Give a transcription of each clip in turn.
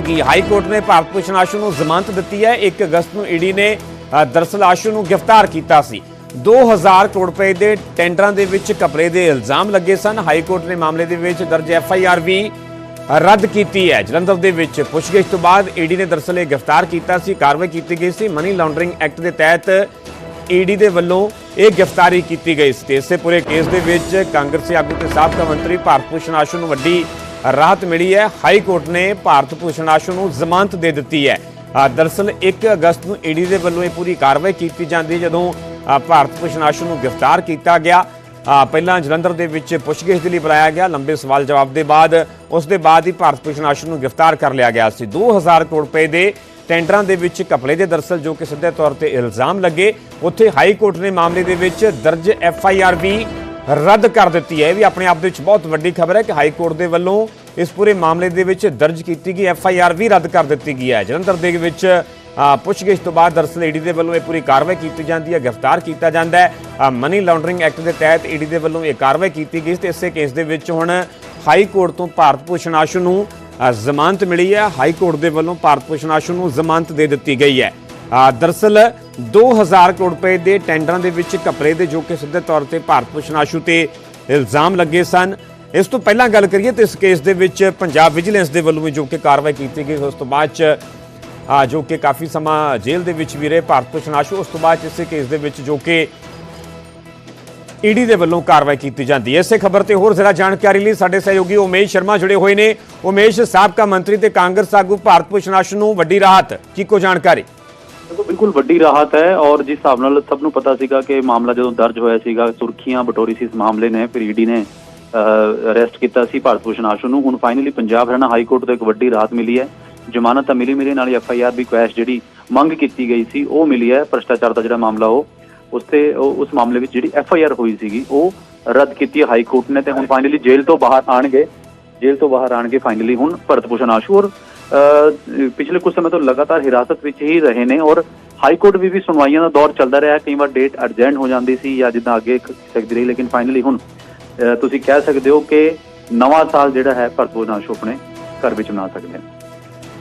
ਕਿ high court ਨੇ ਭਾਰਤ ਭੂਸ਼ਣ ਆਸ਼ੂ ਨੂੰ ਜ਼ਮਾਨਤ ਦਿੱਤੀ ਹੈ। 1 ਅਗਸਤ ਨੂੰ ਈਡੀ ਨੇ ਅ, ਆਸ਼ੂ ਨੂੰ ਗ੍ਰਿਫਤਾਰ ਕੀਤਾ ਸੀ। 2000 ਕਰੋੜ ਰੁਪਏ ਦੇ ਟੈਂਡਰਾਂ ਦੇ ਵਿੱਚ ਕਪੜੇ ਦੇ ਇਲਜ਼ਾਮ ਲੱਗੇ ਸਨ। ਹਾਈ ਕੋਰਟ ਨੇ ਮਾਮਲੇ ਦੇ ਵਿੱਚ ਦਰਜ ਐਫ ਆਈ ਆਰ ਵੀ ਰੱਦ ਕੀਤੀ ਹੈ। ਜਲੰਧਰ ਦੇ ਵਿੱਚ ਪੁੱਛਗਿੱਛ ਤੋਂ ਬਾਅਦ ਈਡੀ ਨੇ ਦਰਅਸਲ ਇਹ ਗ੍ਰਿਫਤਾਰ ਕੀਤਾ ਸੀ। ਕਾਰਵਾਈ ਕੀਤੀ ਗਈ ਸੀ। ਮਨੀ ਲਾਂਡਰਿੰਗ ਐਕਟ ਦੇ ਤਹਿਤ ਈਡੀ ਦੇ ਵੱਲੋਂ ਇਹ ਗ੍ਰਿਫਤਾਰੀ ਕੀਤੀ ਗਈ ਸੀ। ਤੇ ਇਸੇ ਪੂਰੇ ਕੇਸ ਦੇ ਵਿੱਚ ਕਾਂਗਰਸੀ ਆਗੂ ਤੇ ਸਾਬਕਾ ਮੰਤਰੀ ਭਾਰਤ ਭੂਸ਼ਣ ਆਸ਼ੂ ਨੂੰ ਵੱਡੀ ਰਾਹਤ ਮਿਲੀ ਹੈ। ਹਾਈ ਕੋਰਟ ਨੇ ਭਾਰਤ ਭੂਸ਼ਣ ਆਸ਼ੂ ਨੂੰ ਜ਼ਮਾਨਤ ਦੇ ਦਿੱਤੀ ਹੈ। ਅ, ਦਰਅਸਲ 1 ਅਗਸਤ ਨੂੰ ਈਡੀ ਦੇ ਵੱਲੋਂ ਇਹ ਪੂਰੀ ਕਾਰਵਾਈ ਕੀਤੀ ਜਾਂਦੀ ਜਦੋਂ ਭਾਰਤ ਭੂਸ਼ਣ ਆਸ਼ੂ ਨੂੰ ਗ੍ਰਿਫਤਾਰ ਕੀਤਾ ਗਿਆ। ਪਹਿਲਾਂ ਜਲੰਧਰ ਦੇ ਵਿੱਚ ਪੁੱਛਗਿੱਛ ਦੇ ਲਈ ਬੁਲਾਇਆ ਗਿਆ। ਲੰਬੇ ਸਵਾਲ ਜਵਾਬ ਦੇ ਬਾਅਦ ਉਸ ਦੇ ਬਾਅਦ ਹੀ ਭਾਰਤ ਭੂਸ਼ਣ ਆਸ਼ੂ ਨੂੰ ਗ੍ਰਿਫਤਾਰ ਕਰ ਲਿਆ ਗਿਆ ਸੀ। 2000 ਕਰੋੜ ਰੁਪਏ ਦੇ ਟੈਂਡਰਾਂ ਦੇ ਵਿੱਚ ਕਪੜੇ ਦੇ ਦਰਸਲ ਜੋ ਕਿ ਸਿੱਧੇ ਤੌਰ ਤੇ ਇਲਜ਼ਾਮ ਲੱਗੇ ਉੱਥੇ ਹਾਈ ਕੋਰਟ ਨੇ ਮਾਮਲੇ ਦੇ ਵਿੱਚ ਦਰਜ ਐਫ ਆਈ ਆਰ ਵੀ ਰੱਦ ਕਰ ਦਿੱਤੀ ਹੈ। ਇਹ ਵੀ ਆਪਣੇ ਆਪ ਦੇ ਵਿੱਚ ਬਹੁਤ ਵੱਡੀ ਖਬਰ ਹੈ ਕਿ ਹਾਈ ਕੋਰਟ ਦੇ ਵੱਲੋਂ ਇਸ ਪੂਰੇ ਮਾਮਲੇ ਦੇ ਵਿੱਚ ਦਰਜ ਕੀਤੀ ਗਈ ਐਫ ਆਈ ਆਰ ਵੀ ਰੱਦ ਕਰ ਦਿੱਤੀ ਗਈ ਹੈ। ਜਲੰਧਰ ਦੇ ਵਿੱਚ ਪੁੱਛਗਿੱਛ ਤੋਂ ਬਾਅਦ ਦਰਸਲ ਈਡੀ ਦੇ ਵੱਲੋਂ ਇਹ ਪੂਰੀ ਕਾਰਵਾਈ ਕੀਤੀ ਜਾਂਦੀ ਹੈ ਗ੍ਰਿਫਤਾਰ ਕੀਤਾ ਜਾਂਦਾ ਹੈ। ਮਨੀ ਲਾਂਡਰਿੰਗ ਐਕਟ ਦੇ ਤਹਿਤ ਈਡੀ ਦੇ ਵੱਲੋਂ ਇਹ ਕਾਰਵਾਈ ਕੀਤੀ ਗਈ ਤੇ ਇਸੇ ਕੇਸ ਦੇ ਵਿੱਚ ਹੁਣ ਹਾਈ ਕੋਰਟ ਤੋਂ ਭਾਰਤ ਭੂਸ਼ਣ ਆਸ਼ੂ ਨੂੰ ਜ਼ਮਾਨਤ ਮਿਲੀ ਹੈ। ਹਾਈ ਕੋਰਟ ਦੇ ਵੱਲੋਂ ਭਾਰਤ ਭੂਸ਼ਣ ਆਸ਼ੂ ਨੂੰ ਜ਼ਮਾਨਤ ਦੇ ਦਿੱਤੀ ਗਈ ਹੈ। ਅ, ਦਰਅਸਲ 2000 ਕਰੋੜ ਰੁਪਏ ਦੇ ਟੈਂਡਰਾਂ ਦੇ ਵਿੱਚ ਕਪੜੇ ਦੇ ਜੋ ਕਿ ਸਿੱਧੇ ਤੌਰ ਤੇ ਭਾਰਤ ਭੂਸ਼ਣ ਆਸ਼ੂ ਤੇ ਇਲਜ਼ਾਮ ਲੱਗੇ ਸਨ। ਇਸ ਤੋਂ ਪਹਿਲਾਂ ਗੱਲ ਕਰੀਏ ਤਾਂ ਇਸ ਕੇਸ ਦੇ ਵਿੱਚ ਪੰਜਾਬ ਵਿਜੀਲੈਂਸ ਦੇ ਵੱਲੋਂ ਵੀ ਜੋ ਕਿ ਕਾਰਵਾਈ ਕੀਤੀ ਗਈ, ਉਸ ਤੋਂ ਬਾਅਦ ਚ, ਆ, ਜੋ ਕਿ ਕਾਫੀ ਸਮਾਂ ਜੇਲ੍ਹ ਦੇ ਵਿੱਚ ਵੀ ਰਹੇ ਭਾਰਤ ਭੂਸ਼ਣ ਆਸ਼ੂ, ਉਸ ਤੋਂ ਬਾਅਦ ਇਸੇ ਕੇਸ ਦੇ ਵਿੱਚ ਜੋ ਕਿ ਈਡੀ ਦੇ ਵੱਲੋਂ ਕਾਰਵਾਈ ਕੀਤੀ ਜਾਂਦੀ ਹੈ। ਇਸੇ ਖਬਰ ਤੇ ਹੋਰ ਜ਼ਿਆਦਾ ਜਾਣਕਾਰੀ ਲਈ ਸਾਡੇ ਸਹਿਯੋਗੀ ਉਮੇਸ਼ ਸ਼ਰਮਾ ਜੁੜੇ ਹੋਏ ਨੇ। ਉਮੇਸ਼, ਸਾਬਕਾ ਮੰਤਰੀ ਤੇ ਕਾਂਗਰਸ ਆਗੂ ਭਾਰਤ ਭੂਸ਼ਣ ਆਸ਼ੂ ਨੂੰ ਵੱਡੀ ਰਾਹਤ, ਕੀ ਕੋ ਜਾਣਕਾਰੀ? ਦੇਖੋ, ਬਿਲਕੁਲ ਵੱਡੀ ਰਾਹਤ ਹੈ ਔਰ ਜਿਸ ਹਿਸਾਬ ਨਾਲ ਸਭ ਨੂੰ ਪਤਾ ਸੀਗਾ ਕਿ ਮਾਮਲਾ ਜਦੋਂ ਦਰਜ ਹੋਇਆ ਸੀਗਾ, ਸੁਰਖੀਆਂ, ਬਟੋਰੀ ਸੀ ਇਸ ਮਾਮਲੇ ਨੇ, ਫਿਰ ਈਡੀ ਨੇ ਅਰੈਸਟ ਕੀਤਾ ਸੀ ਭਾਰਤ ਭੂਸ਼ਣ ਆਸ਼ੂ ਨੂੰ। ਹੁਣ finally Punjab Haryana high court ਤੋਂ ਇੱਕ ਵੱਡੀ ਰਾਹਤ ਮਿਲੀ ਹੈ। ਜ਼ਮਾਨਤ ਤਾਂ ਮਿਲੀ ਮਿਲੀ ਨਾਲ ਐਫ ਆਈ ਆਰ ਵੀ ਕੁਐਸ਼ ਜਿਹੜੀ ਮੰਗ ਕੀਤੀ ਗਈ ਸੀ, ਉਹ ਮਿਲੀ ਹੈ ਭ੍ਰਿਸ਼ਟਾਚਾਰ ਦਾ ਜਿਹੜਾ ਮਾਮਲਾ ਉਹ। ਉਸ ਤੇ ਉਹ- ਉਸ ਮਾਮਲੇ ਵਿੱਚ ਜਿਹੜੀ ਐਫ ਆਈ ਆਰ ਹੋਈ ਸੀਗੀ, ਉਹ ਰੱਦ ਕੀਤੀ ਹਾਈ ਕੋਰਟ ਨੇ ਤੇ ਹੁਣ ਫਾਈਨਲੀ ਜੇਲ੍ਹ ਤੋਂ ਬਾਹਰ ਆਣਗੇ। ਜੇਲ੍ਹ ਤੋਂ ਬਾਹਰ ਆਣਗੇ ਫਾਈਨਲੀ ਹੁਣ ਭਰਤ ਭੂਸ਼ਣ ਆਸ਼ੂ ਔਰ ਪਿਛਲੇ ਕੁਝ ਸਮੇਂ ਤੋਂ ਲਗਾਤਾਰ ਹਿਰਾਸਤ ਵਿੱਚ ਹੀ ਰਹੇ ਨੇ ਔਰ ਹਾਈ ਕੋਰਟ ਵੀ ਵੀ ਸੁਣਵਾਈਆਂ ਦਾ ਦੌਰ ਚੱਲਦਾ ਰਿਹਾ। ਕਈ ਵਾਰ ਡੇਟ ਅਰਜੈਂਟ ਹੋ ਜਾਂਦੀ ਸੀ ਜਾਂ ਜਿੱਦਾਂ ਅੱਗੇ ਸਕਦੀ ਰਹੀ, ਲੇਕਿਨ ਫਾਈਨਲੀ ਹੁਣ ਤੁਸੀਂ ਕਹਿ ਸਕਦੇ ਹੋ ਕਿ ਨਵਾਂ ਸਾਲ ਜਿਹੜਾ ਹੈ ਭਰਤ ਆਪਣੇ ਘਰ ਵਿੱਚ ਮਨਾ ਸਕਦੇ ਹਨ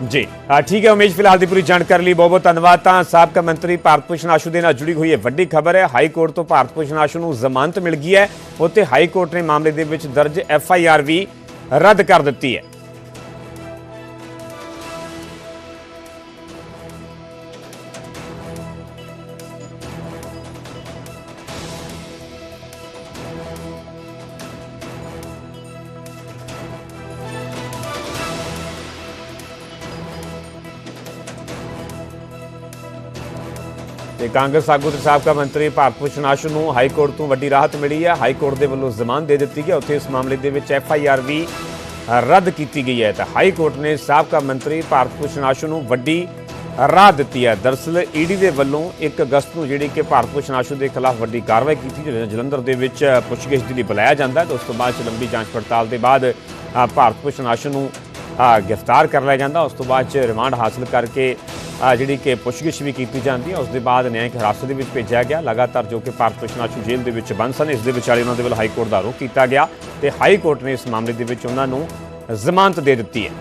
ਜੀ ਠੀਕ ਹੈ, ਉਮੇਸ਼, ਫਿਲਹਾਲ ਦੀ ਪੂਰੀ ਜਾਣਕਾਰੀ ਲਈ ਬਹੁਤ ਬਹੁਤ ਧੰਨਵਾਦ। ਤਾਂ ਸਾਬਕਾ ਮੰਤਰੀ ਭਾਰਤ ਭੂਸ਼ਣ ਆਸ਼ੂ ਦੇ ਨਾਲ ਜੁੜੀ ਹੋਈ ਹੈ ਵੱਡੀ ਖਬਰ ਹੈ, ਹਾਈ ਕੋਰਟ ਤੋਂ ਭਾਰਤ ਭੂਸ਼ਣ ਆਸ਼ੂ ਨੂੰ ਜ਼ਮਾਨਤ ਮਿਲ ਗਈ ਹੈ। ਉੱਥੇ ਹਾਈ ਕੋਰਟ ਨੇ ਮਾਮਲੇ ਦੇ ਵਿੱਚ ਦਰਜ ਐਫ ਆਈ ਆਰ ਵੀ ਰੱਦ ਕਰ ਦਿੱਤੀ ਹੈ। ਤੇ ਕਾਂਗਰਸ ਆਗੂ ਤੇ ਸਾਬਕਾ ਮੰਤਰੀ ਭਾਰਤ ਭੂਸ਼ਣ ਆਸ਼ੂ ਨੂੰ ਹਾਈ ਕੋਰਟ ਤੋਂ ਵੱਡੀ ਰਾਹਤ ਮਿਲੀ ਹੈ। ਹਾਈ ਕੋਰਟ ਦੇ ਵੱਲੋਂ ਜ਼ਮਾਨਤ ਦੇ ਦਿੱਤੀ ਗਈ ਹੈ। ਉੱਥੇ ਇਸ ਮਾਮਲੇ ਦੇ ਵਿੱਚ ਐਫ ਆਈ ਆਰ ਵੀ ਰੱਦ ਕੀਤੀ ਗਈ ਹੈ। ਤਾਂ ਹਾਈ ਕੋਰਟ ਨੇ ਸਾਬਕਾ ਮੰਤਰੀ ਭਾਰਤ ਭੂਸ਼ਣ ਆਸ਼ੂ ਨੂੰ ਵੱਡੀ ਰਾਹਤ ਦਿੱਤੀ ਹੈ। ਦਰਸਲ ਈਡੀ ਦੇ ਵੱਲੋਂ 1 ਅਗਸਤ ਨੂੰ ਜਿਹੜੀ ਕਿ ਭਾਰਤ ਭੂਸ਼ਣ ਆਸ਼ੂ ਦੇ ਖਿਲਾਫ ਵੱਡੀ ਕਾਰਵਾਈ ਕੀਤੀ ਜਿਹੜੀ ਜਲੰਧਰ ਦੇ ਵਿੱਚ ਪੁੱਛਗਿੱਛ ਦੇ ਲਈ ਬੁਲਾਇਆ ਜਾਂਦਾ ਹੈ। ਤੇ ਉਸ ਤੋਂ ਬਾਅਦ 'ਚ ਲੰਬੀ ਜਾਂਚ ਪੜਤਾਲ ਦੇ ਬਾਅਦ ਭਾਰਤ ਭੂਸ਼ਣ ਆਸ਼ੂ ਨੂੰ ਗ੍ਰਿਫਤਾਰ ਕਰ ਲਿਆ ਜਾਂਦਾ। ਉਸ ਤੋਂ ਬਾਅਦ 'ਚ ਰਿਮਾਂਡ ਹਾਸਲ ਕਰਕੇ ਜਿਹੜੀ ਕਿ ਪੁੱਛਗਿੱਛ ਵੀ ਕੀਤੀ ਜਾਂਦੀ ਹੈ, ਉਸ ਦੇ ਬਾਅਦ ਨਿਆਂਇਕ ਹਿਰਾਸਤ ਦੇ ਵਿੱਚ ਭੇਜਿਆ ਗਿਆ। ਲਗਾਤਾਰ ਜੋ ਕਿ ਭਾਰਤ ਭੂਸ਼ਣ ਜੇਲ੍ਹ ਦੇ ਵਿੱਚ ਬੰਦ ਸਨ, ਇਸ ਦੇ ਵਿਚਾਲੇ ਉਹਨਾਂ ਦੇ ਵੱਲੋਂ ਹਾਈ ਕੋਰਟ ਦਾ ਰੁਖ ਕੀਤਾ ਗਿਆ ਤੇ ਹਾਈ ਕੋਰਟ ਨੇ ਇਸ ਮਾਮਲੇ ਦੇ ਵਿੱਚ ਉਹਨਾਂ ਨੂੰ ਜ਼ਮਾਨਤ ਦੇ ਦਿੱਤੀ ਹੈ।